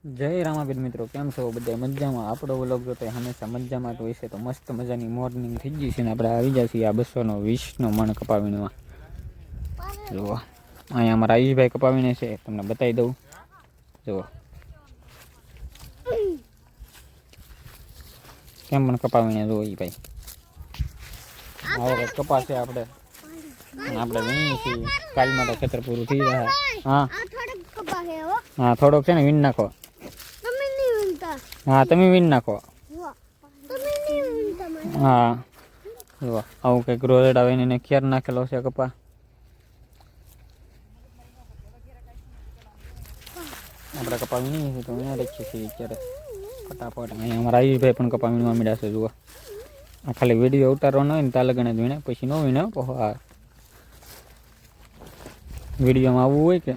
જય રામાબેન મિત્રો કેમ છો બધા મજામાં આપણો વ્લોગ તો હંમેશા મજામાં જ હોય છે તો મસ્ત મજાની મોર્નિંગ થઈ ગઈ છે ને આપણે આવી જાય છીએ આ બસોનો વીસનો મણ કપાવીનો જુઓ અહીંયા અમારા આયુષભાઈ કપાવીને છે તમને બતાવી દઉં જુઓ કેમ પણ કપાવીને જુઓ એ ભાઈ હવે કપાશે આપણે આપણે વીણીએ છીએ કાલમાં તો ખેતર પૂરું થઈ રહ્યા હા હા થોડોક છે ને વીણ નાખો હા તમે વીણ નાખો હા જો આવું કંઈક રોલેટ આવે એને ખેર નાખેલો છે કપા આપણે કપા વીણીએ છીએ તો અહીંયા રાખીએ છીએ અત્યારે ફટાફટ અહીંયા અમારા આયુષભાઈ પણ કપા વીણવા મળ્યા છે જુઓ આ ખાલી વિડીયો ઉતારવાનો હોય ને તાલે ગણે વીણે પછી ન વીણે હા વિડીયોમાં આવવું હોય કે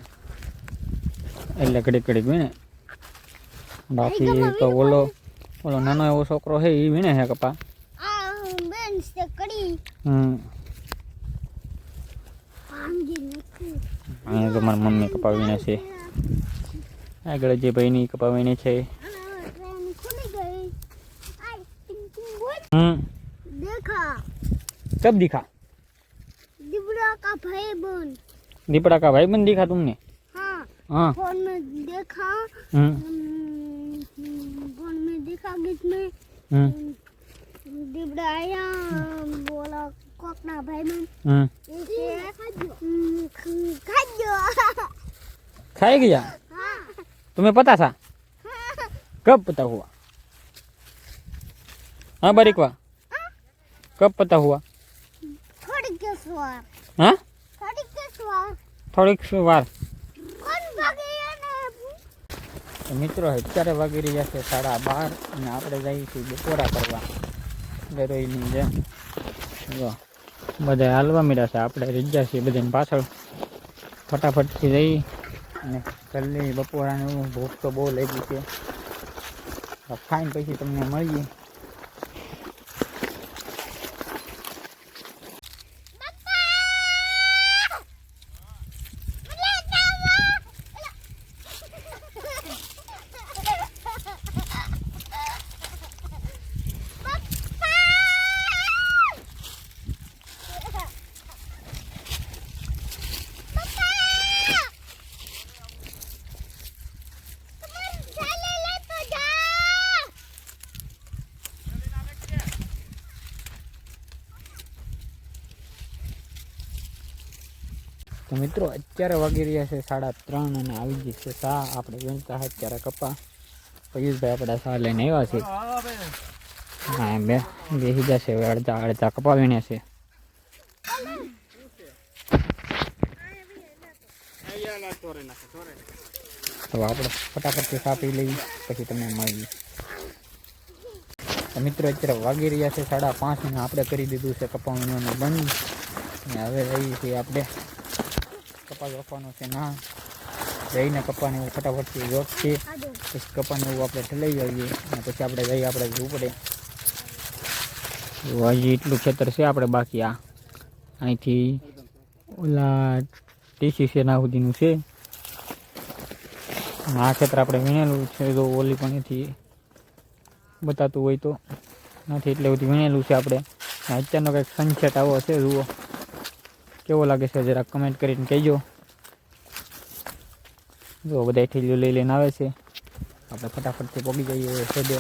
એટલે કડી ઘડીક વીણે बाकी तो बोलो बोलो नानो एवो छोकरो है ई विणे है कपा आ बेन से कड़ी हम काम जे नथी आ गमर मम्मी कपा विणे से आगळे जे बहिनी कपा विणे छे कब दिखा दिबड़ा का भाई बन दिबड़ा का भाई बन दिखा तुमने हां हां फोन में देखा कागज हम्म। हम्म। हम्म, खाए गया हाँ। तुम्हें पता था हाँ। कब पता हुआ हाँ बारीकवा हाँ? कब पता हुआ थोड़ी के हाँ थोड़ी के सवार थोड़ी के कौन મિત્રો અત્યારે વાગી રહ્યા છે સાડા બાર અને આપણે જઈએ છીએ બપોરા કરવા દરોઈની જેમ જો બધા હાલવા મીડા છે આપણે રીજા છીએ બધાની પાછળ ફટાફટથી જઈ અને જલ્દી બપોરાનું ભૂખ તો બહુ લાગી છે ફાઇન પછી તમને મળીએ મિત્રો અત્યારે વાગી રહ્યા છે 3:30 અને આવી જ છે સા આપડે જનતા છે ત્યારે કપા કઈ બે બડા સા લેને આવશે આમે બે દેહી જશે અડધા અડધા કપા વને છે આમી એના તો આવિયા લાતોરે ના તોરે ના તો આપડે फटाफटથી ચા પી લઈ પછી તમને મળીએ તો મિત્રો અત્યારે વાગી રહ્યા છે 5:30 અને આપણે કરી દીધું છે કપાનું બની અને હવે આવી ગઈ છે આપડે પાજો પવાનો છે ના દેઈને કપાને ફટાફટથી જો છે કપાને ઉપરથી લઈ જઈએ અને પછી આપણે જાય આપણે ઉપર એ વાહી એટલું ક્ષેત્ર છે આપણે બાકી આ આનીથી ઓલા ટીસી છે આવધી નું છે ના કેત્ર આપણે મેલું છે જો ઓલી પણ હતી બતાતું હોય તો નથી એટલે ઉધી મેલું છે આપણે આ આચારનો કઈ સનસેટ આવો છે જુઓ કેવો લાગે છે જરા કમેન્ટ કરીને કહેજો જો બધા ઠીલીઓ લઈ લઈને આવે છે આપણે ફટાફટથી પગી જઈએ હવે શોધે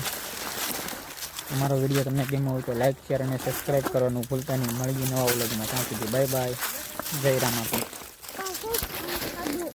અમારો વિડીયો તમને ગમ્યો હોય તો લાઈક શેર અને સબસ્ક્રાઈબ કરવાનું ભૂલતા નહીં મળીએ નવા વ્લોગમાં ત્યાં સુધી બાય બાય જય રામ